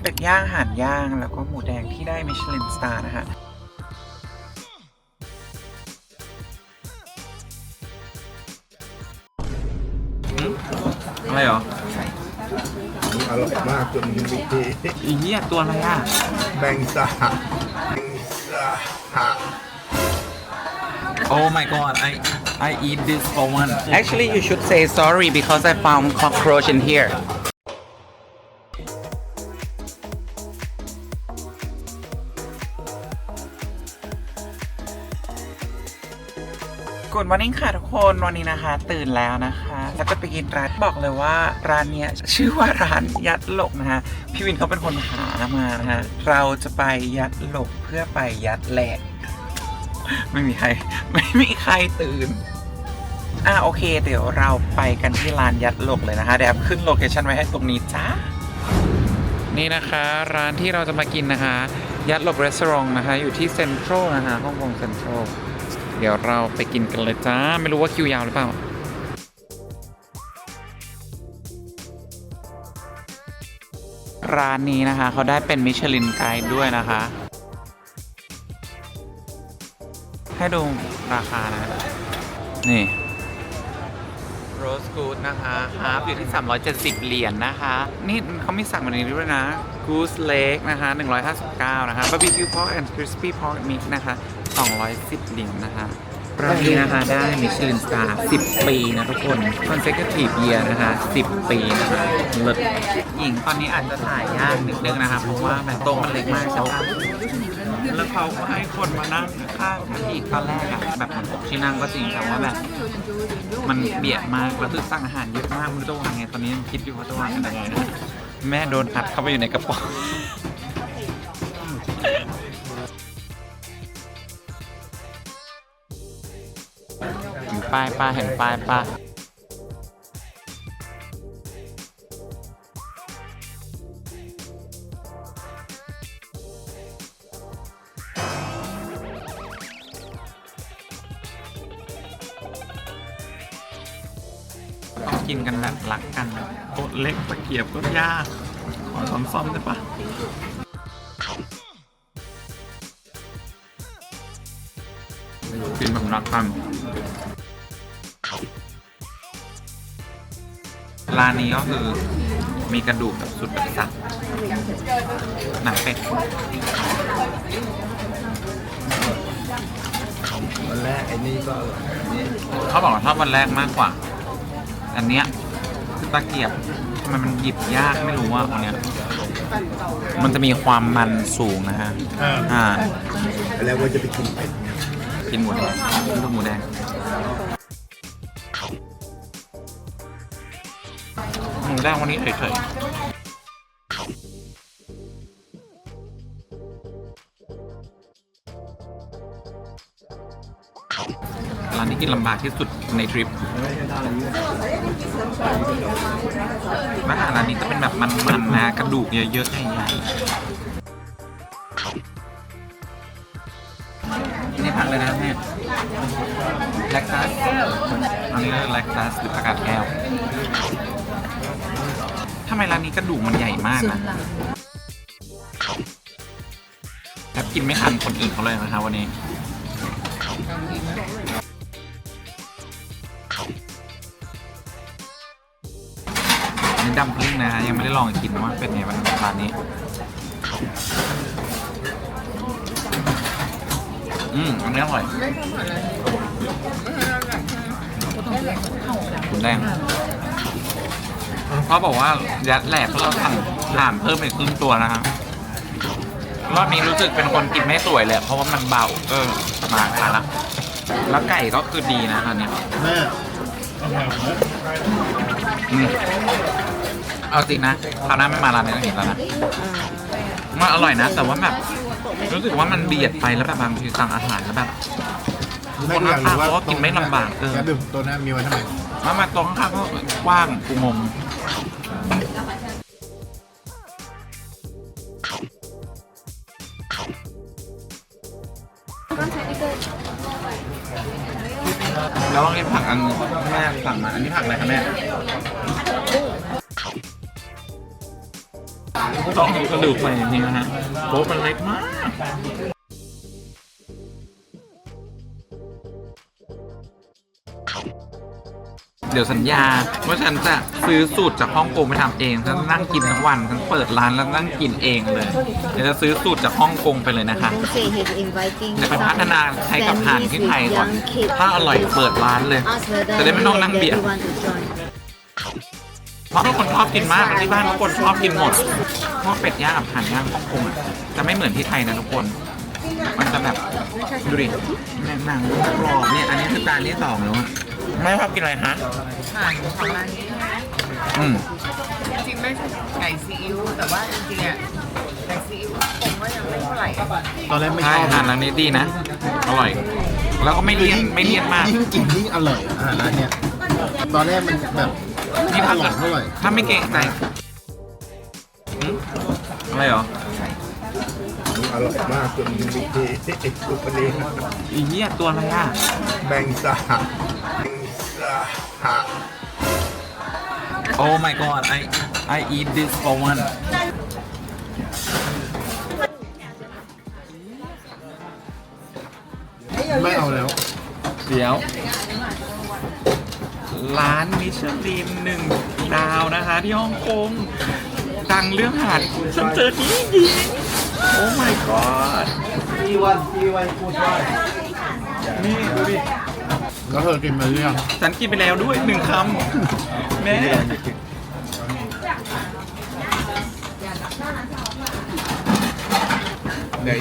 เป็ดย่างห่านย่าง แล้วก็หมูแดงที่ได้มิชลินสตาร์นะฮะอะไรเหรออร่อยมากจนมีทีอีเหี้ยตัวอะไรอะแบงสาแบงสา Oh my god, I I eat this for one. Actually, you should say sorry because I found cockroach in here. Good morning ค่ะทุกคนวันนี้นะคะ ตื่นแล้วนะคะ แล้วก็ไปกินร้านบอกเลยว่าร้านเนี้ยชื่อว่าร้านยัดหลกนะคะพี่วินเขาเป็นคนหามานะคะเราจะไปยัดหลกเพื่อไปยัดแหลกไม่มีใคร ไม่มีใครตื่นอะโอเค เดี๋ยวเราไปกันที่ลานยัดหลกเลยนะคะเดี๋ยวขึ้นโลเคชั่นไว้ให้ตรงนี้จ้านี่นะคะ ร้านที่เราจะมากินนะคะ ยัดหลกรีสอร์ทนะคะ อยู่ที่เซ็นทรัลนะคะฮ่องกงเซ็นทรัล เดี๋ยวเราไปกินกันเลยจ้า ไม่รู้ว่าคิวยาวหรือเปล่าร้านนี้นะคะ เขาได้เป็นมิชลินไกด์ด้วยนะคะ ให้ดูราคานะ นี่โรสกูดนะคะฮาร์ฟอยู่ที่ 370 เหรียญนะคะ นี่เขามีสั่งแบบนี้ด้วยนะ Goose Leg นะคะ 159 นะคะ Barbecue Pork and Crispy Pork Mix นะคะ 210เหรียญนะคะร้านนี้นะคะได้มิชลินสตาร์10 ปีนะทุกคน consecutive year นะคะ 10 ปีนะคะเลิศหญิงตอนนี้อาจจะถ่ายยากนิดนึงนะคะ เพราะว่าแบบโต๊ะมันเล็กมากใช่ปะแล้วเขาก็ให้คนมานั่งข้างกันอีกตอนแรกอะแบบมันหกที่นั่งก็จริงแต่ว่าแบบ มันเบียดมากแล้วคือสั่งอาหารเยอะมากไมันจะวางไงตอนนี้ยังคิดอยู่ว่าจะวางยังไงนะ แม่โดนอัดเข้าไปอยู่ในกระป๋องเห็นป้ายป้าเห็นป้ายป้า ต้องกินกันแบบรักกันโต๊ะเล็กตะเกียบก็ยากขอซ้อมซ่อมได้ปะกินแบบรักกันร้านนี้ก็คือมีกระดูกแบบสุดแบบสับหนังเป็ดวันแรกไอ้นี่ก็อร่อยอันนี้เขาบอกว่าชอบวันแรกมากกว่า อันเนี้ยคือตะเกียบทำไมมันหยิบยากไม่รู้ว่าอันเนี้ยมันจะมีความมันสูงนะฮะอ่าแล้วว่าจะไปกินเป็ดไงกินหมูแดงกินหมูแดงหมูแดงวันนี้เฉยๆ กินลำบากที่สุดในทริปอาหาร้านนี้จะเป็นแบบมันๆนะกระดูกเยอะๆใหญ่ๆนี่ผักเลยนะแม่แลคตัสอันนี้เรียกแลคตัสหรือผักกาดแก้วทำไมร้านนี้กระดูกมันใหญ่มากนะแทบกินไม่ทันคนอื่นเขาเลยนะคะวันนี้ นนี้ดัมพลิงนะฮะยังไม่ได้ลองกินนะว่าเป็นไงบ้างร้านนี้ อืมอันนี้อร่อยหมูแดงเขาบอกว่ายัดแหลกเราสั่งถามเพิ่มอีกครึ่งตัวนะครับรอบนี้รู้สึกเป็นคนกินไม่สวยเลยเพราะว่ามันเบา เออ มาทานละแล้วไก่ก็คือดีนะตอนเนี้ยแม่อืม เอาจริงนะคราวหน้าไม่มาร้านนี้ก็เห็นแล้วนะมันอร่อยนะ แต่ว่าแบบรู้สึกว่ามันเบียดไปแล้วแบบบางทีสั่งอาหารแล้วแบบคนข้างๆเขาก็กินไม่ลำบากเออแป๊บนึงตัวหน้ามีไว้ทำไมแล้วมาตรงข้างๆก็กว้างกูงงแล้วลองกินผักอันแม่สั่งมา อันนี้ผักอะไรคะแม่ ผต้องเอากระดูกไปนี่นะฮะโป๊ะมันเล็กมาก เดี๋ยวสัญญาว่าฉันจะซื้อสูตรจากฮ่องกงไปทำเองฉันนั่งกินทั้งวันฉันเปิดร้านแล้วนั่งกินเองเลย เดี๋ยวจะซื้อสูตรจากฮ่องกงไปเลยนะคะ say he's inviting จะไปพัฒนาให้กับทานที่ไทยก่อน young kids ถ้าอร่อยเปิดร้านเลย ask whether จะได้ไม่ต้องนั่งเบียด they want to join เพราะทุกคนชอบกินมากที่บ้านทุกคนชอบกินหมดเพราะเป็ดย่างกับห่านย่างฮ่องกงอะจะไม่เหมือนที่ไทยนะทุกคน มันจะแบบดูดิเนี่ยหนังกรอบเนี่ยอันนี้คือจานที่สองแล้วอะแม่ชอบกินอะไรฮะผ่านของร้านนี้อืมจริงๆไม่ใช่ไก่ซีอิ๊วแต่ว่าจริงๆอะไก่ซีอิ๊วผมว่ายังไม่เท่าไหร่ตอนแรกไม่ชใช่อบอาหารร้านนี้ดีนะอร่อย แล้วก็ไม่เลี่ยนไม่เลี่ยนมาก ยิ่งกินยิ่งอร่อยอาหารร้านเนี้ยตอนแรกมันแบบ นี่อถ้าร่เกิอยดเท่าไหร่ถ้าไม่เก่งใจหืมอะไรเหรอ อร่อยมากจนมีที่ไอ้ตัวนี้อีเหี้ยตัวอะไรอะแมงสาบแมงสาบ Oh my god I I eat this for one ไม่เอาแล้ว เดี๋ยว ร้านมิชลินหนึ่งดาวนะคะ ที่ฮ่องกงดังเรื่องอาหารฉันเจอที่ดีโอ้ my god ปีวันปีวันพูดว่านี่ดูดิแล้วเธอกินมาหรือยังฉันกินไปแล้วด้วยหนึ่งคำแม่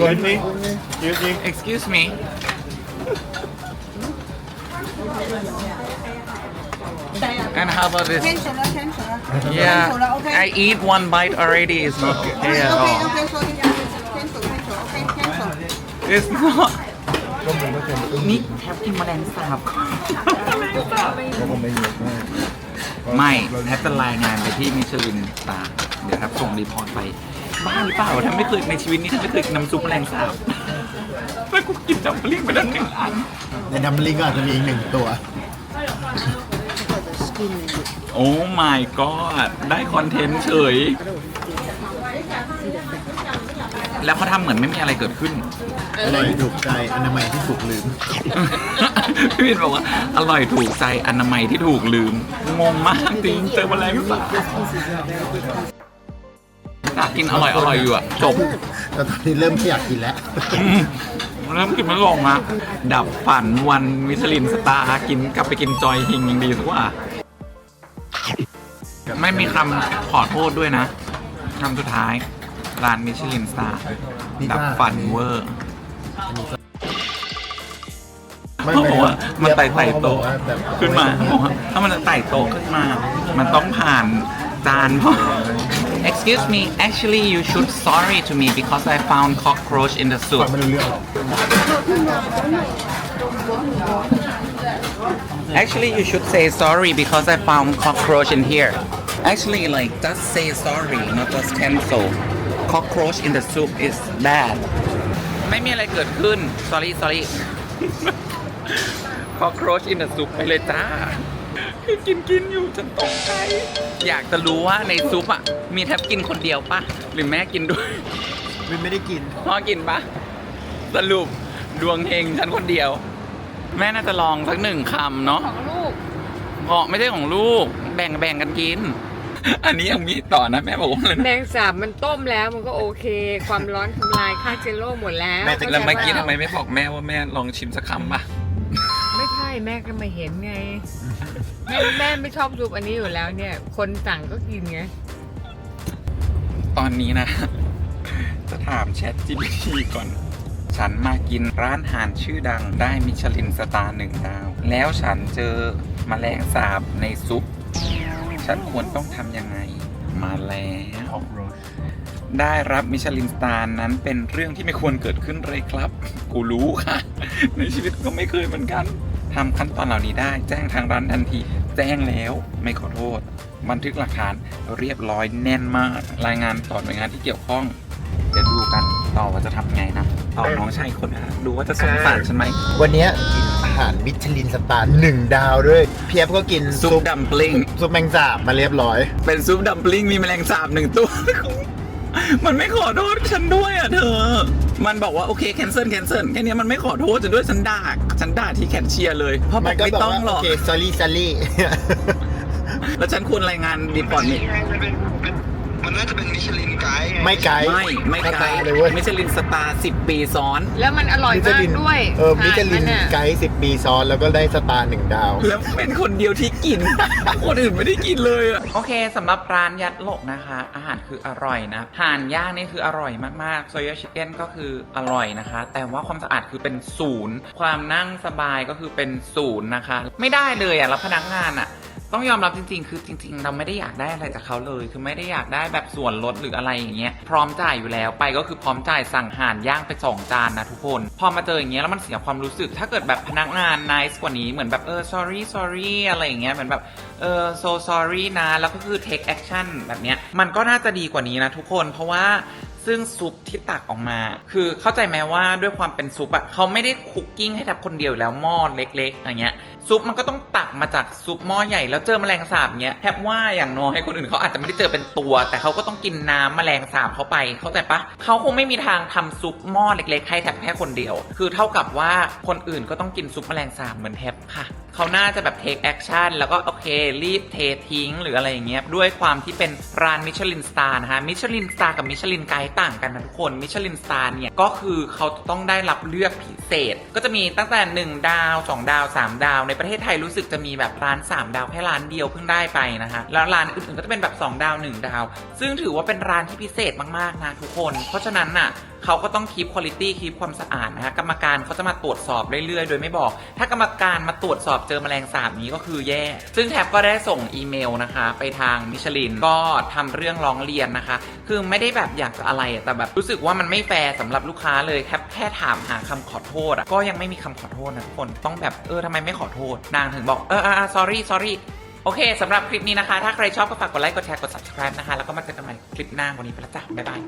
ก่อนนี้ยืดยิง excuse me And how about this? Cancel. Yeah, Cancel, okay. I eat one bite already. It's not good. Okay, okay, okay, cancel, cancel, okay, cancel. It's not. นี่แทบกินแมลงสาบก็งไม่ากไม่แทบจะรายงานไปที่มิชลินตาเดี๋ยวครับส่งรีพอร์ตไป บ้าหรือเปล่าแทบไม่เคยในชีวิตนี้แทบไม่เคยกินน้ำซุปแมลงสาบแล้วกูกินจัมปลิ้งไปแล้วหนึ่งอัน ในดัมบลิงก็อาจจะมีอีกหนึ่งตัว for the skin and it. โอ้ my god ได้คอนเทนต์เฉย แล้วเขาทำเหมือนไม่มีอะไรเกิดขึ้น อร่อยถูกใจอนามัยที่ถูกลืม พี่วินบอกว่า อร่อยถูกใจอนามัยที่ถูกลืม งงมากจริงเจอแมลงสาบอยากกินอร่อยอร่อยอยู่อะจบ แต่ตอนนี้เริ่มไม่อยากกินแล้ว อืมเริ่มกินไม่ลงอะดับฝันวันมิชลินสตาร์กินกลับไปกินจอยฮิงยังดีสักว่า ไม่มีคำขอโทษด้วยนะคำสุดท้าย ร้านมิชลินสตาร์พิซซ่าดับฝันเวอร์ไม่เขาไม่บอกว่ามันไต่ไต่เขาบอโต๊ะกว่าแบบขึ้นมาเขาบอกว่าถ้ามันจะไต่โต๊ะขึ้นมา มันต้องผ่านจานพ่อ Excuse me actually you should sorry to me because I found cockroach in the ฟั soup งไม่รู้เรื่องหรอก Actually, you should say sorry because I found cockroach in here. Actually, like just say sorry, not just cancel. Cockroach in the soup is bad. ไม่มีอะไรเกิดขึ้น sorry sorry. cockroach in the soup ไปเลยจ้ากินกินอยู่ฉันตกใจอยากจะรู้ว่าในซุปอะมีแทบกินคนเดียวปะหรือแม่กินด้วยวินไม่ได้กิน พ่อกินปะสรุปดวงเฮงฉันคนเดียว แม่น่าจะลองสักหนึ่งคำเนาะของลูกเพราะไม่ใช่ของลูก แบ่งแบ่งกันกิน อันนี้ยังมีต่อนะแม่บอกว่าอะไรแมนะงสาบมันต้มแล้วมันก็โอเค ความร้อนทำลายฆ่าเชื้อโรคหมดแล้วแม่จะแล้วเมื่อกี้ทำไมไม่บอกแม่ว่าแม่ลองชิมสักคำปะไม่ใช่แม่ก็ไม่เห็นไงแม่แม่ไม่ชอบซุปอันนี้อยู่แล้วเนี่ย คนสั่งก็กินไงตอนนี้นะ จะถาม Chat GPT ก่อน ฉันมากินร้านอาหารชื่อดังได้มิชลินสตาร์หนึ่งดาว แล้วฉันเจอมแมลงสาบในซุป ฉันควรต้องทำยังไง มาแล้วได้รับมิชลินสตาร์นั้นเป็นเรื่องที่ไม่ควรเกิดขึ้นเลยครับ กูรู้ค่ะ ในชีวิตก็ไม่เคยเหมือนกันทำขั้นตอนเหล่านี้ได้ แจ้งทางร้านทันที แจ้งแล้วไม่ขอโทษ บันทึกหลักฐานเรียบร้อยแน่นมาก รายงานต่อหน่วยงานที่เกี่ยวข้องเดี๋ยวดู กันต่อว่าจะทำไงนะต่อน้องชายคนนะดูว่าจะสงสารฉันไหม วันเนี้ยกินอาหารมิชลินสตาร์หนึ่งดาวด้วย เพียบก็กินซุปดัมปลิงซุปแมงสาบมาเรียบร้อย เป็นซุปดัมปลิงมีแมลงสาบหนึ่งตัว มันไม่ขอโทษฉันด้วยอะเธอ มันบอกว่าโอเคแคนเซิลแคนเซิลแค่เนี้ยมันไม่ขอโทษฉันด้วยฉันด่าฉันด่าที่แคนเชียร์เลยเพราะบมัอนกก็ไม่บอกต้องว่าหรโออกเค sorry sorry แล้วฉันควรรายงานรีพอร์ตนี่ มันน่าจะเป็นมิชลินไกด์ไม่ไกด์ไม่ไม่สไกลตาร์เลยเว้ยไม่ใช่ลินสตาร์สิบปีซ้อน แล้วมันอร่อยมิชมากลินด้วยเออมิชลินทามัอะไกด์สิบปีซ้อนแล้วก็ได้สตาร์หนึ่งดาว แล้วเป็นคนเดียวที่กิน คนอื่นไม่ได้กินเลยอะโอเคสำหรับร้านยัดโลกนะคะ อาหารคืออร่อยนะห่านย่างนี่คืออร่อยมากๆโซย a ชิคเก้นก็คืออร่อยนะคะ แต่ว่าความสะอาดคือเป็นศูนย์ ความนั่งสบายก็คือเป็นศูนย์นะคะ ไม่ได้เลยอะแล้วพนักงานอะ ต้องยอมรับจริงๆ คือจริง ๆ เราไม่ได้อยากได้อะไรจากเขาเลย คือไม่ได้อยากได้แบบส่วนลดหรืออะไรอย่างเงี้ย พร้อมจ่ายอยู่แล้วไปก็คือพร้อมจ่ายสั่งห่านย่างไปสองจานนะทุกคน พอมาเจออย่างเงี้ยแล้วมันเสียความรู้สึก ถ้าเกิดแบบพนักงาน nice กว่านี้เหมือนแบบเออ sorry sorry อะไรอย่างเงี้ยเหมือนแบบเออ so sorry นะ แล้วก็คือ take action แบบเนี้ย มันก็น่าจะดีกว่านี้นะทุกคน เพราะว่าซึ่งซุปที่ตักออกมา คือเข้าใจไหมว่าด้วยความเป็นซุปอะเขาไม่ได้คุกกิ้งให้ทับคนเดียวแล้วหม้อเล็กๆอย่างเงี้ย ซุปมันก็ต้องตักมาจากซุปหม้อใหญ่แล้วเจอแมลงสาบเนี้ยแทบว่าอย่างน้อยคนอื่นเขาอาจจะไม่ได้เจอเป็นตัว แต่เขาก็ต้องกินน้ำแมลงสาบเข้าไป เข้าใจปะเขาคงไม่มีทางทำซุปหม้อเล็กๆให้แทบแค่คนเดียว คือเท่ากับว่าคนอื่นก็ต้องกินซุปแมลงสาบเหมือนแทบค่ะ เขาน่าจะแบบ take action แล้วก็โอเค รีบเททิ้ง หรืออะไรอย่างเงี้ยด้วยความที่เป็นร้านมิชลินสตาร์นะคะมิชลินสตาร์กับมิชลินไกด์ต่างกันนะทุกคนมิชลินสตาร์เนี่ยก็คือเขาต้องได้รับเลือกพิเศษ ก็จะมีตั้งแต่ 1 ดาว 2 ดาว 3 ดาว ในประเทศไทยรู้สึกจะมีแบบร้าน 3 ดาวแค่ร้านเดียวเพิ่งได้ไปนะคะแล้วร้านอื่นๆก็จะเป็นแบบ 2 ดาว 1 ดาว ซึ่งถือว่าเป็นร้านที่พิเศษมากๆนะทุกคน เพราะฉะนั้นน่ะเขาก็ต้องคีบคุณภาพคีบความสะอาดนะคะกรรมการเขาจะมาตรวจสอบเรื่อยๆ โดยไม่บอก ถ้ากรรมการมาตรวจสอบเจอแมลงสาบนี้ก็คือแย่ ซึ่งแท็บก็ได้ส่งอีเมลนะคะ ไปทางมิชลินก็ทำเรื่องร้องเรียนนะคะ คือไม่ได้แบบอยากจะอะไรแต่แบบรู้สึกว่ามันไม่แฟร์สำหรับลูกค้าเลยแค่แค่ถามหาคำขอโทษอะก็ยังไม่มีคำขอโทษนะทุกคนต้องแบบเออทำไมไม่ขอโทษ นางถึงบอกเออเออเออ sorry sorry โอเค สำหรับคลิปนี้นะคะ ถ้าใครชอบก็ฝากกดไลค์ กดแชร์ กด subscribe นะคะ แล้วก็มาเจอกันใหม่คลิปหน้าวันนี้ไปแล้วจ้ะ บ๊ายบาย